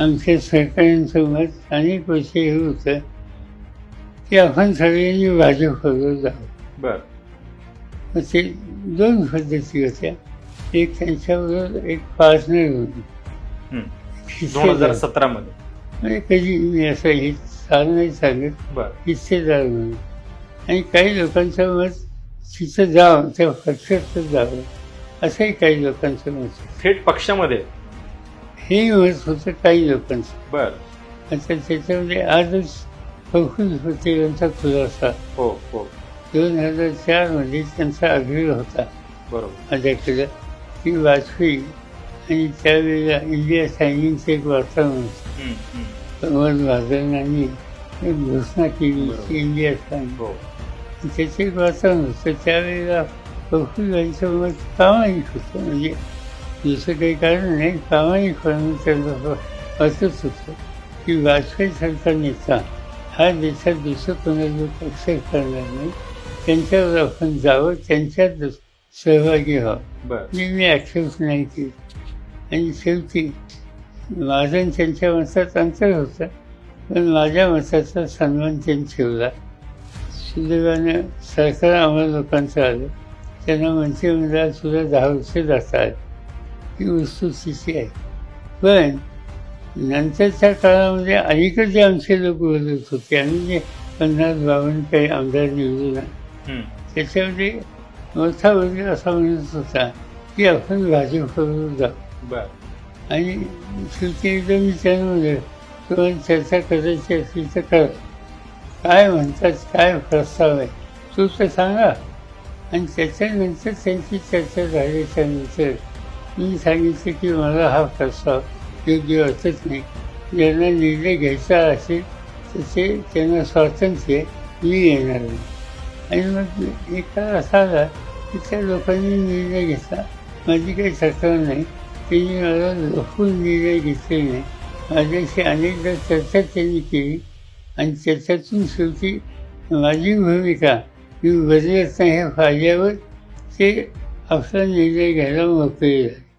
आमच्या सहकाऱ्यांसोबत अनेक वर्ष हे होतं की आपण सगळ्यांनी भाजपबरोबर जावं. बर. मग ते दोन पद्धती होत्या. एक त्यांच्याबरोबर एक पार्टनर होती. दोन हजार सतरा मध्ये. म्हणजे कधी मी असं हे चाल नाही सांगत बर. हिस्सेदार म्हणून. आणि काही लोकांचं मत तिथं जावं त्या पक्षात जावं असंही काही लोकांचं मत. थेट पक्षामध्ये? हे मत होतं काही लोकांचं. बर. आता त्याच्यामध्ये आजच फौकुल होते यांचा खुलासा. हो हो. दोन हजार चारमध्ये त्यांचा आग्रह होता. बरोबर. माझ्याकडं की वाजपेयी आणि त्यावेळेला इंडिया सायनिंगचं एक वार्ताहर हम्म, हम्म. कमल महाजनांनी एक घोषणा केली बरोबर. की इंडिया सायनिंग हो. त्याचे एक वाचन होतं. त्यावेळेला प्रफुल्ल यांचं मत प्रामाणिक होतं. म्हणजे दुसरं काही कारण नाही. प्रामाणिकपणे त्यांचं वाचत होतं की वाजपेयी सारखा नेता हा देशात दुसरं कोणाला पक्ष करणार नाही. त्यांच्यावर आपण जावं त्यांच्यात सहभागी व्हावं. मी ॲक्सेप्ट नाही केली. आणि शेवटी माझं त्यांच्या मतात अंतर होतं. पण माझ्या मताचा सन्मान त्यांनी ठेवला. सुदैवानं सरकार आम्हाला लोकांचं आलं. त्यांना मंत्रिमंडळात सुद्धा दहा वर्ष जाता आली ही वस्तुस्थिती आहे. पण नंतरच्या काळामध्ये अलीकडे आमचे लोक बोलत होते. आम्ही जे पन्नास बावन्न काही आमदार निवडून. त्याच्यामध्ये मोठा वर्ग असा म्हणत होता की आपण भाजपबरोबर जाऊ. आणि शेवटी एकदा मी त्यांना म्हणलं तुम्हाला चर्चा करायची असली तर करा. काय म्हणतात काय प्रस्ताव आहे तू तर सांगा. आणि त्याच्यानंतर त्यांची चर्चा झाल्याच्यानंतर मी सांगितलं की मला हा प्रस्ताव योग्य वाटत नाही. ज्यांना निर्णय घ्यायचा असेल तर ते त्यांना स्वातंत्र्य मी येणार नाही आणि मग एक असा आला की त्या लोकांनी निर्णय घेतला. माझी काही तक्रार नाही. त्यांनी मला लपून निर्णय घेतले नाही. माझ्याशी अनेकदा चर्चा त्यांनी केली. आणि त्याच्यातून शेवटी माझी भूमिका मी बदलत नाही हे फायद्यावर ते आपला निर्णय घ्यायला मोकळे झाले.